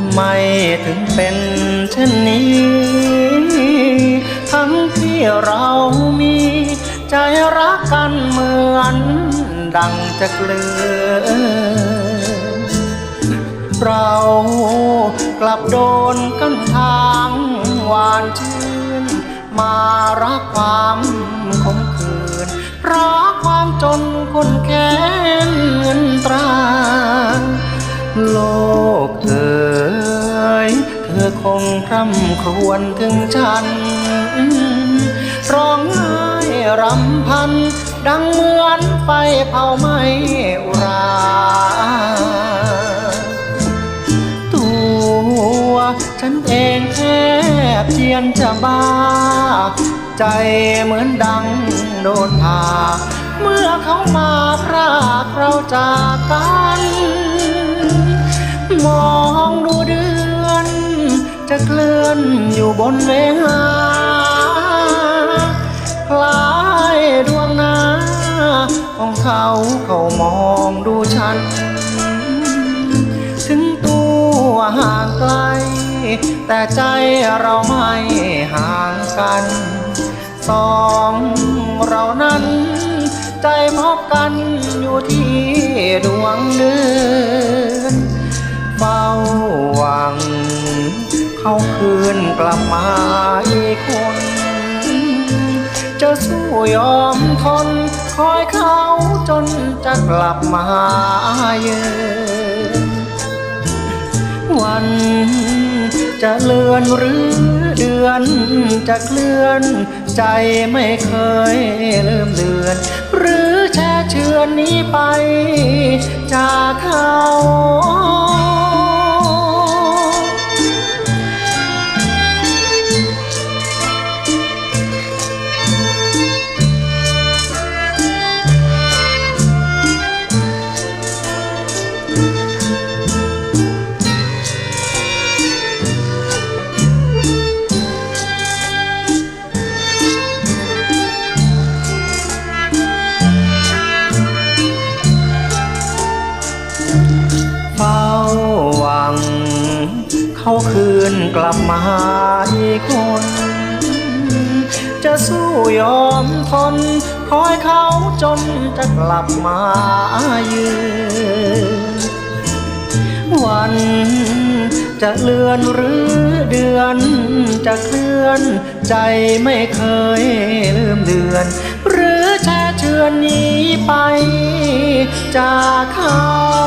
ำไมถึงเป็นเช่นนี้ ทั้งที่เรามี ใจรักกันเหมือน ดังจะเกลือ เรากลับโดนกันทางหวานชื่น มารักความขมขื่นรักความจนคนแค้น คงคร่ำครวญถึงฉัน ร้องไห้รำพัน ดังเหมือนไฟเผาไหม้อุรา ตัวฉันเองแทบเจียนจะบ้า ใจเหมือนดังโดนผ่า เมื่อเขามาพรากเราจากกัน จะเคลื่อนอยู่บนเวหาคล้ายดวงหน้าของเขาเขามองดูฉัน ถึงตัวห่างไกล แต่ใจเราไม่ห่างกัน สองเรานั้น ใจพบกันอยู่ที่ดวงเดือน เขาคืนกลับมาอีกคน จะสู้ยอมทน คอยเขาจนจะกลับมาเยือนวันจะเลือนหรือเดือน จะเคลื่อน ใจไม่เคยลืมเลือน หรือแช่เชือนนี้ไป จากเขา เขาคืนกลับมาอีกคน จะสู้ยอมทน คอยเขาจนจะกลับมายืนวันจะเลื่อนหรือเดือน จะเคลื่อน ใจไม่เคยลืมเดือน หรือแช่เชือนหนี้ไปจากเขา